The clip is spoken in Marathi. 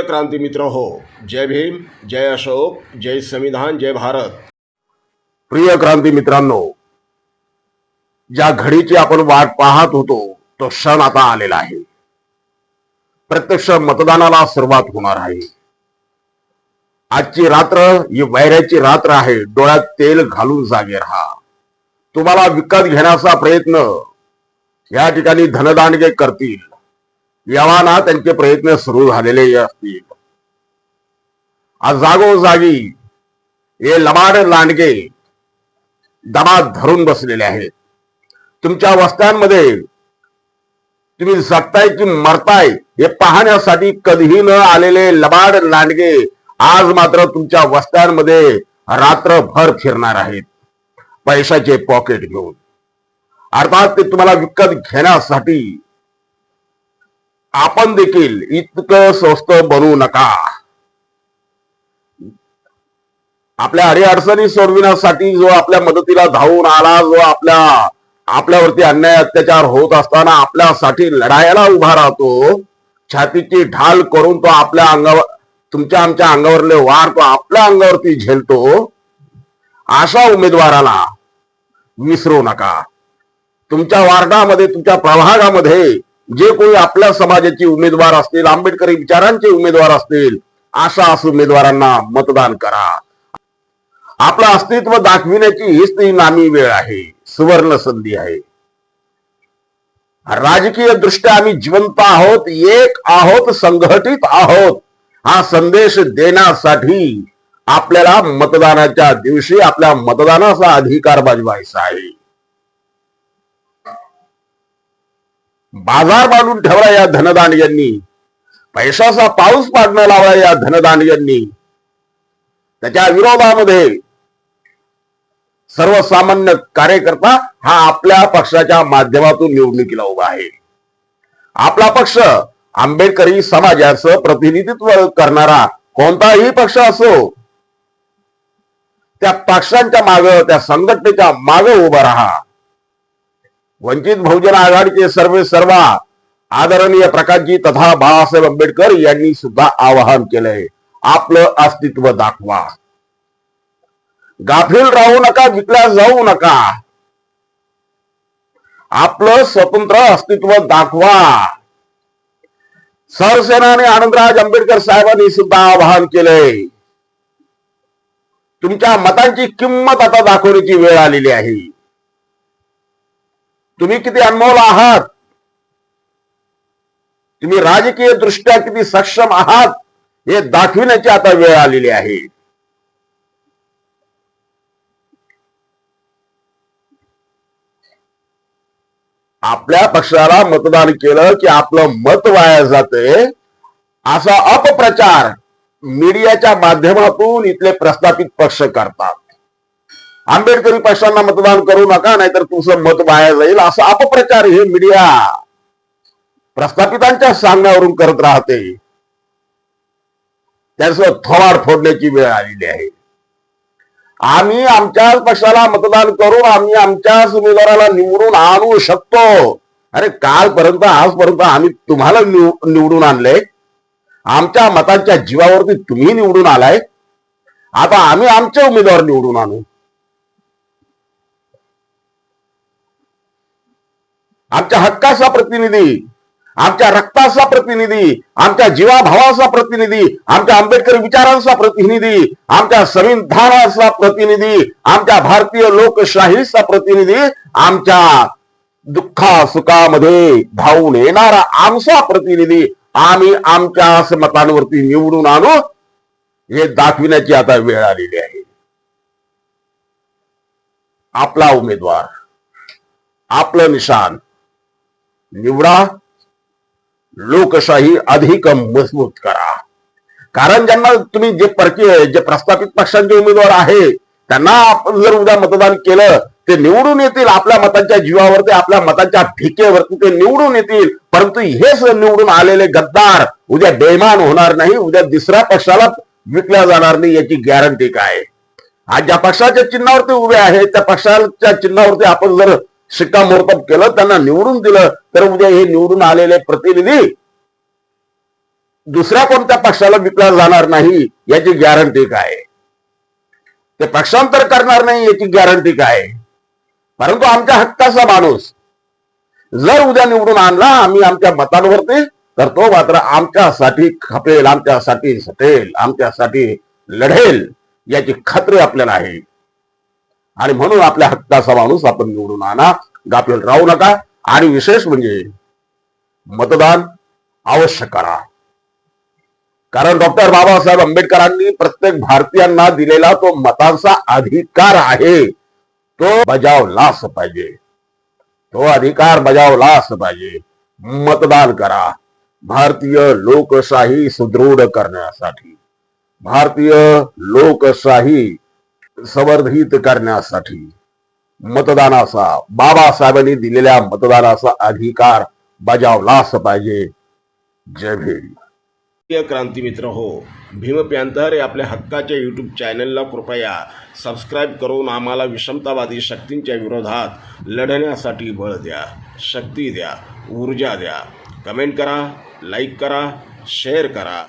प्रिय क्रांती मित्र हो जय भीम जय अशोक जय संविधान जय भारत. प्रिय क्रांती मित्रांनो ज्या घडीची आपण वाट पाहत होतो तो क्षण आता आलेला आहे. प्रत्यक्ष मतदानाला सुरुवात होणार आहे. आजची रात्र ही वैऱ्याची रात्र आहे डोळ्यात तेल घालून जागे राहा. तुम्हाला विकत घेण्याचा प्रयत्न या ठिकाणी धनदांडगे करतील. यावाना त्यांचे प्रयत्न सुरू झालेले असतील. आज जागोजागी हे लबाड लांडगे दबा धरून बसलेले आहेत. तुमच्या वस्त्यांमध्ये तुम्ही जगताय की मरताय हे पाहण्यासाठी कधीही न आलेले लबाड लांडगे आज मात्र तुमच्या वस्त्यांमध्ये रात्रभर फिरणार आहेत. पैशाचे पॉकेट घेऊन. अर्थात ते तुम्हाला विकत घेण्यासाठी आपण देखील इतकं स्वस्त बनवू नका. आपल्या अडीअडचणी सोडविण्यासाठी जो आपल्या मदतीला धावून आला जो आपल्या आपल्यावरती अन्याय अत्याचार होत असताना आपल्यासाठी लढायला उभा राहतो छातीची ढाल करून तो आपल्या अंगावर तुमच्या आमच्या अंगावरले वार तो आपल्या अंगावरती झेलतो. अशा उमेदवाराला विसरू नका. तुमच्या वार्डामध्ये तुमच्या प्रभागामध्ये जे कोणी आपल्या समाजाचे उमेदवार असतील आंबेडकरी विचारांचे उमेदवार असतील अशा उमेदवारांना मतदान करा. आपलं अस्तित्व दाखविण्याची हीच ती नामी वेळ आहे सुवर्ण संधी आहे. राजकीय दृष्ट्या आम्ही जिवंत आहोत एक आहोत संघटित आहोत हा संदेश देण्यासाठी आपल्याला मतदानाच्या दिवशी आपल्या मतदानाचा अधिकार बजवायचा आहे. बाजार बांधून ठेवला या धनदांडग्यांनी पैशाचा पाऊस पाडणं लावला या धनदांडग्यांनी त्याच्या विरोधामध्ये सर्वसामान्य कार्यकर्ता हा आपल्या पक्षाच्या माध्यमातून निवडणुकीला उभा आहे. आपला पक्ष आंबेडकरी समाजाचं प्रतिनिधित्व करणारा कोणताही पक्ष असो त्या पक्षांच्या माग त्या संघटनेच्या माग उभा राहा. वंचित बहुजन आघाडीचे सर्वे सर्वा आदरणीय प्रकाशजी तथा बाळासाहेब आंबेडकर यांनी सुद्धा आवाहन केलंय. आपलं अस्तित्व दाखवा. गाफील राहू नका विकल्या जाऊ नका. आपलं स्वतंत्र अस्तित्व दाखवा. सरसेनाने आनंदराज आंबेडकर साहेबांनी सुद्धा आवाहन केलंय. तुमच्या मतांची किंमत आता दाखवण्याची वेळ आलेली आहे. तुम्ही किती अनमोल आहात? तुम्ही राजकीय दृष्ट्या किती सक्षम आहात? हे दाखविण्याची आता वेळ आलेली आहे. आपल्या पक्षाला मतदान केलं की आपलं मत वाया जाते असा अपप्रचार मीडियाच्या माध्यमातून इथले प्रस्थापित पक्ष करतात. आंबेडकरी पक्षांना मतदान करू नका नाहीतर तुमचं मत वाया जाईल. असा अपप्रचार हे मीडिया प्रस्थापितांच्या सांगण्यावरून करत राहते. त्याचं थवार फोडण्याची वेळ आलेली आहे. आम्ही आमच्याच पक्षाला मतदान करून आम्ही आमच्याच उमेदवाराला निवडून आणू शकतो. अरे कालपर्यंत आजपर्यंत आम्ही तुम्हाला निवडून आणले. आमच्या मतांच्या जीवावरती तुम्ही निवडून आलाय. आता आम्ही आमचे उमेदवार निवडून आणू. आमच्या हक्काचा प्रतिनिधी आमच्या रक्ताचा प्रतिनिधी आमच्या जीवाभावाचा प्रतिनिधी आमच्या आंबेडकरी विचारांचा प्रतिनिधी आमच्या संविधानाचा प्रतिनिधी आमच्या भारतीय लोकशाहीचा प्रतिनिधी आमच्या दुःखा सुखामध्ये धावून येणारा आमचा प्रतिनिधी आम्ही आमच्या मतांवरती निवडून आणू हे दाखविण्याची आता वेळ आलेली आहे. आपला उमेदवार आपलं निशान निवडा. लोकशाही अधिक मजबूत करा. कारण ज्यांना तुम्ही जे परकीय जे प्रस्थापित पक्षांचे उमेदवार आहे त्यांना आपण जर उद्या मतदान केलं ते निवडून येतील आपल्या मतांच्या जीवावरती आपल्या मतांच्या ठिकेवरती ते निवडून येतील. परंतु हेच निवडून आलेले गद्दार उद्या बेमान होणार नाही उद्या दुसऱ्या पक्षाला विकल्या जाणार नाही याची गॅरंटी काय? आज ज्या पक्षाच्या चिन्हावरती उभे आहेत त्या पक्षाच्या चिन्हावरती आपण जर शिक्कामोर्तब केलं त्यांना निवडून दिलं. तर उद्या हे निवडून आलेले प्रतिनिधी दुसऱ्या कोणत्या पक्षाला विकला जाणार नाही याची गॅरंटी काय? ते पक्षांतर करणार नाही याची गॅरंटी काय? परंतु आमच्या हक्काचा माणूस जर उद्या निवडून आणला आम्ही आमच्या मतांवरती तर तो मात्र आमच्यासाठी खपेल आमच्यासाठी सटेल आमच्यासाठी लढेल याची खात्री आपल्याला आहे. आणि म्हणून आपल्या हक्काचा माणूस आपण निवडून आणा. गाफील राहू नका. आणि विशेष म्हणजे मतदान अवश्य करा. कारण डॉक्टर बाबासाहेब आंबेडकरांनी प्रत्येक भारतीयांना दिलेला तो मतांचा अधिकार आहे. तो बजावलाच पाहिजे. तो अधिकार बजावलाच पाहिजे. मतदान करा. भारतीय लोकशाही सुदृढ करण्यासाठी. भारतीय लोकशाही संवर्धित करण्यासाठी मतदानाचा बाबासाहेबांनी दिलेल्या मतदानाचा अधिकार बजावलाच पाहिजे. जय भीम. क्रांती मित्र हो भीम प्यांतर या आपल्या हक्काच्या यूट्यूब चॅनलला कृपया सबस्क्राईब करून आम्हाला विषमतावादी शक्तींच्या विरोधात लढण्यासाठी बळ द्या शक्ती द्या ऊर्जा द्या. कमेंट करा लाईक करा शेअर करा.